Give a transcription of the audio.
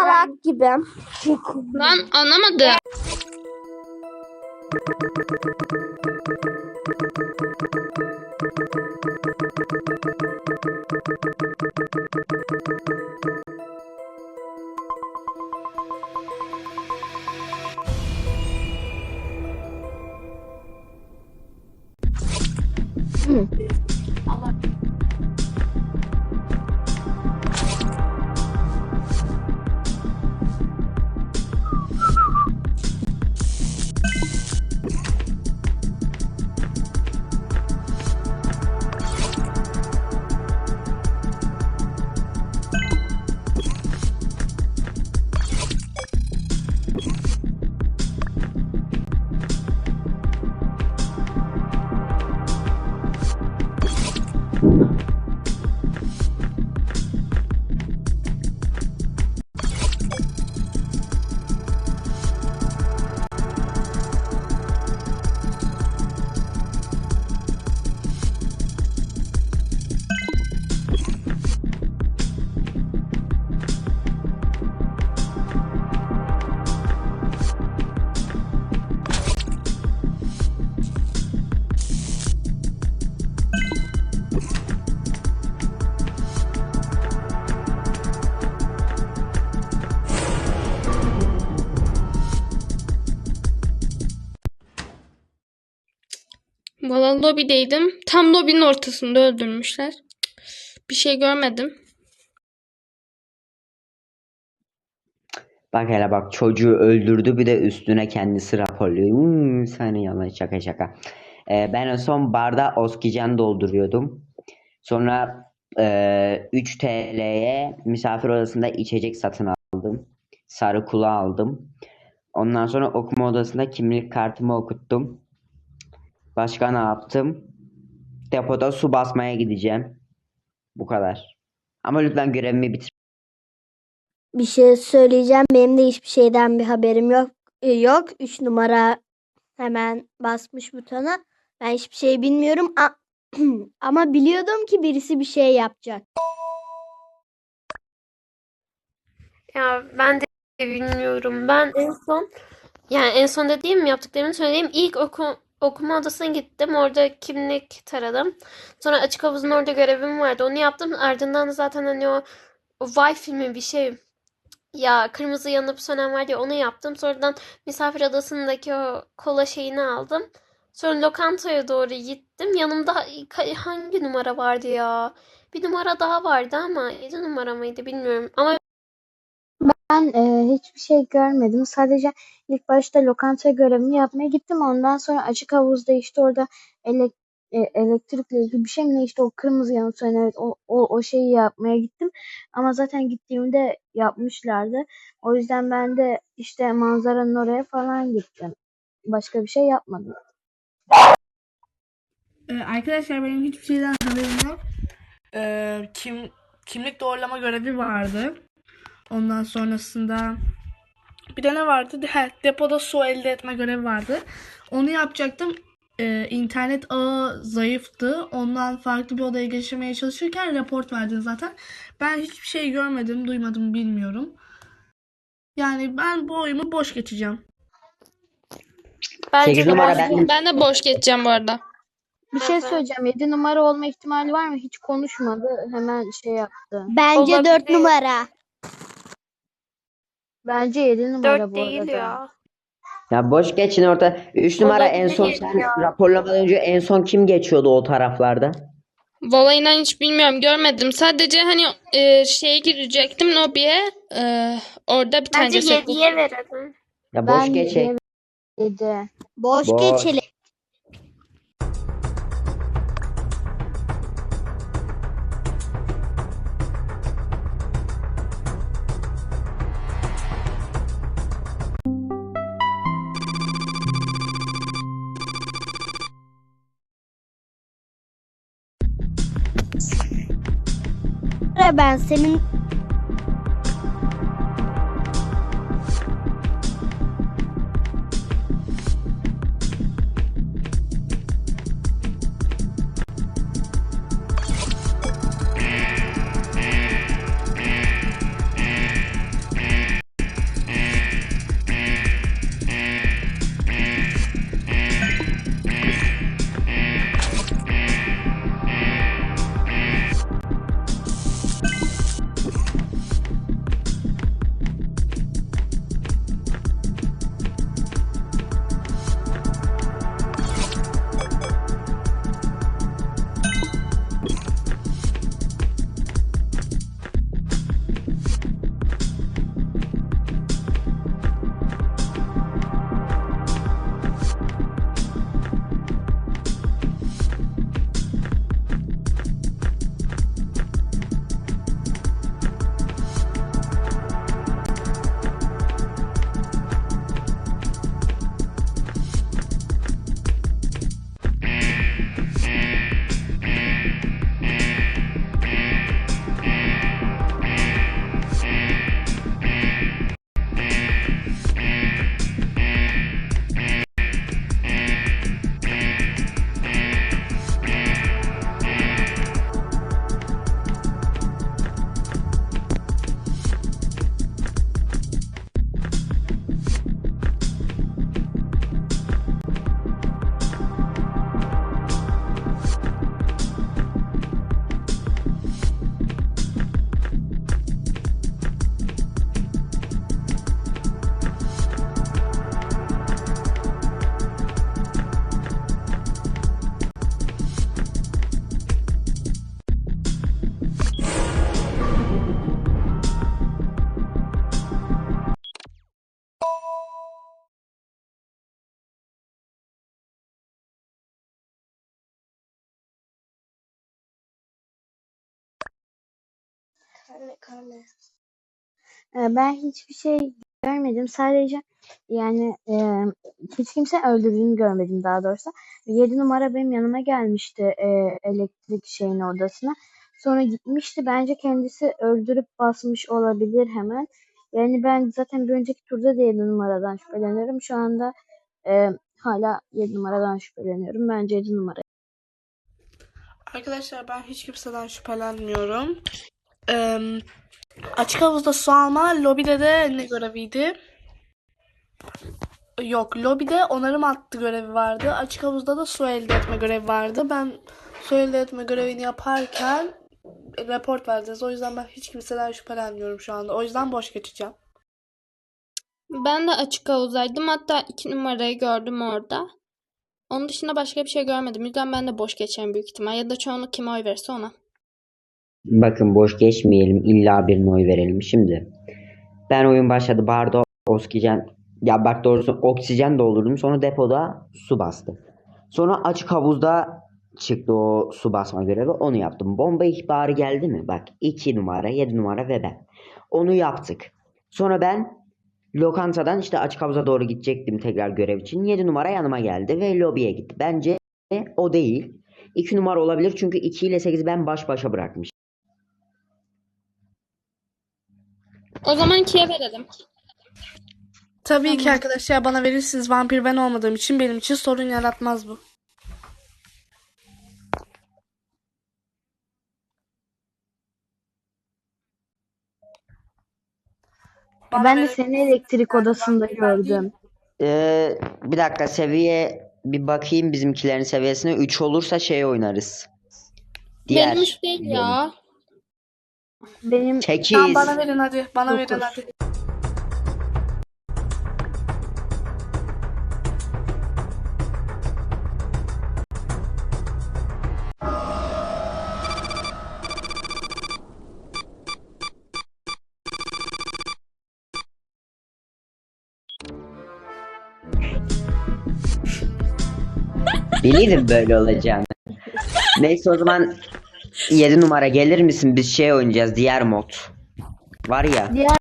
salak gibi. Lan anlamadım. Valla lobideydim. Tam lobinin ortasında öldürmüşler. Bir şey görmedim. Bak hele bak çocuğu öldürdü bir de üstüne kendisi raporluyor. Hmm, seni yalan şaka şaka. Ee, ben en son barda oksijen dolduruyordum. Sonra e, 3 TL'ye misafir odasında içecek satın aldım. Sarı kula aldım. Ondan sonra okuma odasında kimlik kartımı okuttum. Başka ne yaptım? Depoda su basmaya gideceğim. Bu kadar. Ama lütfen görevimi bitir. Bir şey söyleyeceğim. Benim de hiçbir şeyden bir haberim yok. Ee, Yok. 3 numara hemen basmış butona. Ben hiçbir şey bilmiyorum. A- Ama biliyordum ki birisi bir şey yapacak. Ya ben de bilmiyorum. Ben en son yani en son dediğim yaptıklarımı söyleyeyim. İlk oku, okuma odasına gittim. Orada kimlik taradım. Sonra açık havuzun orada görevim vardı. Onu yaptım. Ardından da zaten hani o, o Vay filmi bir şey ya kırmızı yanıp sönen var ya onu yaptım. Sonradan misafir odasındaki o kola şeyini aldım. Sonra lokantaya doğru gittim. Yanımda hangi numara vardı ya? Bir numara daha vardı ama 7 numara mıydı bilmiyorum. Ama Ben e, hiçbir şey görmedim. Sadece ilk başta lokanta görevimi yapmaya gittim. Ondan sonra açık havuzda işte orada elek, e, elektrikle ilgili bir şey mi ne işte o kırmızı yanıp sönen evet, o, o, o şeyi yapmaya gittim. Ama zaten gittiğimde yapmışlardı. O yüzden ben de işte manzaranın oraya falan gittim. Başka bir şey yapmadım. Ee, arkadaşlar benim hiçbir şeyden haberim yok. Ee, kim kimlik doğrulama görevi vardı. Ondan sonrasında bir de ne vardı? He, depoda su elde etme görevi vardı. Onu yapacaktım. Ee, internet ağı zayıftı. Ondan farklı bir odaya geçirmeye çalışırken raport verdin zaten. Ben hiçbir şey görmedim, duymadım, bilmiyorum. Yani ben bu oyumu boş geçeceğim. bence Sekiz de numara boş- ben- Ben de boş geçeceğim bu arada. Bir şey söyleyeceğim. 7 numara olma ihtimali var mı? Hiç konuşmadı. Hemen şey yaptı. Bence Olabilir. 4 numara. Bence 7 numara 4 bu değil arada. ya. Ya boş geçin orada. 3 numara en son sen raporlamadan önce en son kim geçiyordu o taraflarda? Valla inan hiç bilmiyorum görmedim. Sadece hani e, şeye girecektim lobiye. E, orada bir tane Bence ceset buldum. 7'ye verelim. Ya boş Ben geçek. 7. Boş, Boş. geçelim. Ben senin Karne karne. Ee, Ben hiçbir şey görmedim. Sadece yani e, hiç kimse öldürdüğünü görmedim daha doğrusu. 7 numara benim yanıma gelmişti e, elektrik şeyin odasına. Sonra gitmişti. Bence kendisi öldürüp basmış olabilir hemen. Yani ben zaten bir önceki turda da 7 numaradan şüpheleniyorum. Şu anda e, hala 7 numaradan şüpheleniyorum. Bence 7 numara. Arkadaşlar ben hiç kimseden şüphelenmiyorum. Ee, açık havuzda su alma, lobide de ne göreviydi? Yok, lobide onarım hattı görevi vardı. Açık havuzda da su elde etme görevi vardı. Ben su elde etme görevini yaparken report vereceğiz. O yüzden ben hiç kimseden şüphelenmiyorum şu anda. O yüzden boş geçeceğim. Ben de açık havuzdaydım. Hatta iki numarayı gördüm orada. Onun dışında başka bir şey görmedim. O yüzden ben de boş geçeceğim büyük ihtimal. Ya da çoğunluk kime oy verirse ona. Bakın boş geçmeyelim. İlla birine oy verelim. Şimdi ben oyun başladı. Barda oksijen ya bak doğrusu oksijen doldurdum. Sonra depoda su bastım. Sonra açık havuzda çıktı o su basma görevi. Onu yaptım. Bomba ihbarı geldi mi? Bak 2 numara, 7 numara ve ben. Onu yaptık. Sonra ben lokantadan işte açık havuza doğru gidecektim tekrar görev için. 7 numara yanıma geldi ve lobiye gitti. Bence o değil. 2 numara olabilir çünkü 2 ile 8'i ben baş başa bırakmışım. O zaman ikiye verelim. Tabii ki arkadaşlar bana verirsiniz. Vampir ben olmadığım için benim için sorun yaratmaz bu. Bana Ben de seni elektrik odasında gördüm. Ee, bir dakika seviye bir bakayım bizimkilerin seviyesine 3 olursa şey oynarız. Diğer Benim üç değil ya. Benim 8 Tamam bana verin hadi. Bana verin Dokuz. hadi. Biliyordum böyle olacağını. Neyse o zaman 7 numara gelir misin? Biz şey oynayacağız diğer mod. Var ya. diğer